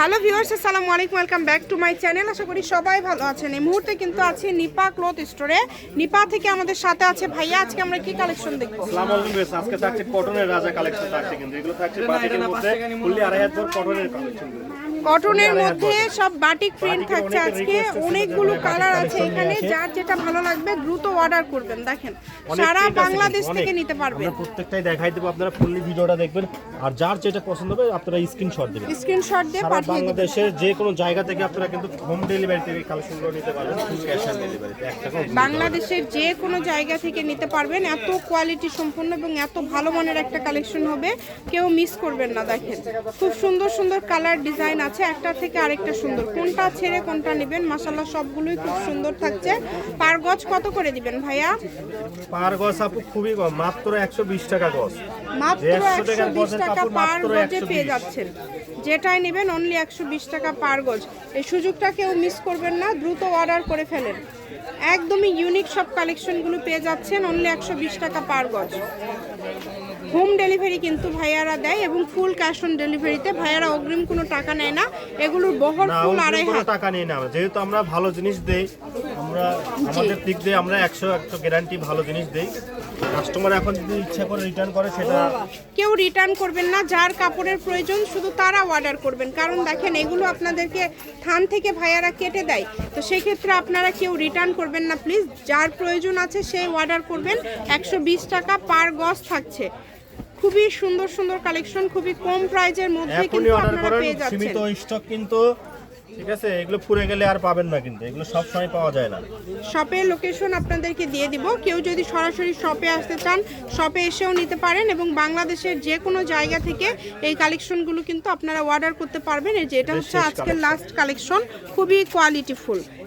Hello viewers আসসালামু আলাইকুম welcome back to my channel আশা করি সবাই ভালো আছেন। এই মুহূর্তে কিন্তু আছি নিপা ক্লথ স্টোরে নিপা থেকে আমাদের সাথে আছে ভাইয়া। আজকে আমরা কি কালেকশন দেখব? সালাম আলাইকুম ভিউয়ার্স আজকে থাকছে কটনের রাজা কালেকশন থাকছে কিন্তু। এগুলো থাকছে বাটিকের মধ্যে ফুললি আড়াই হাজার কটনের কালেকশন কটনের মধ্যে সব বাটিক প্রিন্ট থাকছে আজকে। অনেকগুলো কালার আছে এখানে যার যেটা ভালো লাগবে দ্রুত অর্ডার করবেন দেখেন। সারা বাংলাদেশ থেকে নিতে পারবেন আমরা প্রত্যেকটাই দেখাই দেবো আপনারা ফুললি ভিডিওটা দেখবেন। আর যার যেটা পছন্দ হবে আপনারা স্ক্রিনশট দেবেন। স্ক্রিনশট দিয়ে পাঠিয়ে দিবেন। বাংলাদেশের যে কোনো জায়গা থেকে আপনারা কিন্তু হোম ডেলিভারি থেকে কালেকশনগুলো নিতে পারবেন ফুল ক্যাশ অন ডেলিভারিতে বাংলাদেশের যে কোনো জায়গা থেকে নিতে পারবেন। এত কোয়ালিটি সম্পন্ন এবং এত ভালো মানের একটা কালেকশন হবে। কেউ মিস করবেন না দেখেন। খুব সুন্দর সুন্দর কালার ডিজাইন আছে একটা থেকে আরেকটা সুন্দর। কোনটা ছেড়ে কোনটা নেবেন? মাসাল্লাহ সবগুলোই খুব সুন্দর থাকছে। পার গজ কত করে দিবেন ভাইয়া? পার গজ আপু খুবই কম মাত্র একশো বিশ টাকা গজ। মাত্র একশো বিশ টাকা পার গজে পেয়ে যাচ্ছেন। যেটাই নেবেন অনলি একশো বিশ টাকা পার গজ। এই সুযোগটা কেউ মিস করবেন না দ্রুত অর্ডার করে ফেলেন। একদমই ইউনিক সব কালেকশনগুলো পেয়ে যাচ্ছেন অনলি একশো বিশ টাকা পার গজ। হোম ডেলিভারি কিন্তু ভাইয়ারা দেয় এবং ফুল ক্যাশ অন ডেলিভারিতে ভাইয়ারা অগ্রিম কোনো টাকা নেয় না। এগুলোর বহর ফুল আড়াই হাত টাকা নিয়ে না। যেহেতু আমরা ভালো জিনিস দেই আমরা আমাদের দিক দিয়ে আমরা একশো একশো গ্যারান্টি ভালো জিনিস দেই। কাস্টমার এখন যদি ইচ্ছা করে রিটার্ন করে সেটা কেউ রিটার্ন করবেন না যার কাপড়ের প্রয়োজন শুধু তারা অর্ডার করবেন। কারণ দেখেন এগুলো আপনাদেরকে থান থেকে ভাইয়ারা কেটে দেয়। তো সেক্ষেত্রে আপনারা কেউ রিটার্ন করবেন না প্লিজ যার প্রয়োজন আছে সেই অর্ডার করবেন। একশো বিশ টাকা পার গজ থাকছে। খুবই সুন্দর সুন্দর কালেকশন খুবই কম প্রাইজের মধ্যে কিন্তু আপনারা পেয়ে সীমিত স্টক কিন্তু ঠিক আছে এগুলো পুড়ে গেলে আর পাবেন না কিন্তু এগুলো সব সময় পাওয়া যায় না। শপের লোকেশন আপনাদেরকে দিয়ে দিব। কেউ যদি সরাসরি শপে আসতে চান শপে এসেও নিতে পারেন এবং বাংলাদেশের যে কোনো জায়গা থেকে এই কালেকশনগুলো কিন্তু আপনারা অর্ডার করতে পারবেন। এই যে এটা হচ্ছে আজকের লাস্ট কালেকশন খুবই qualityful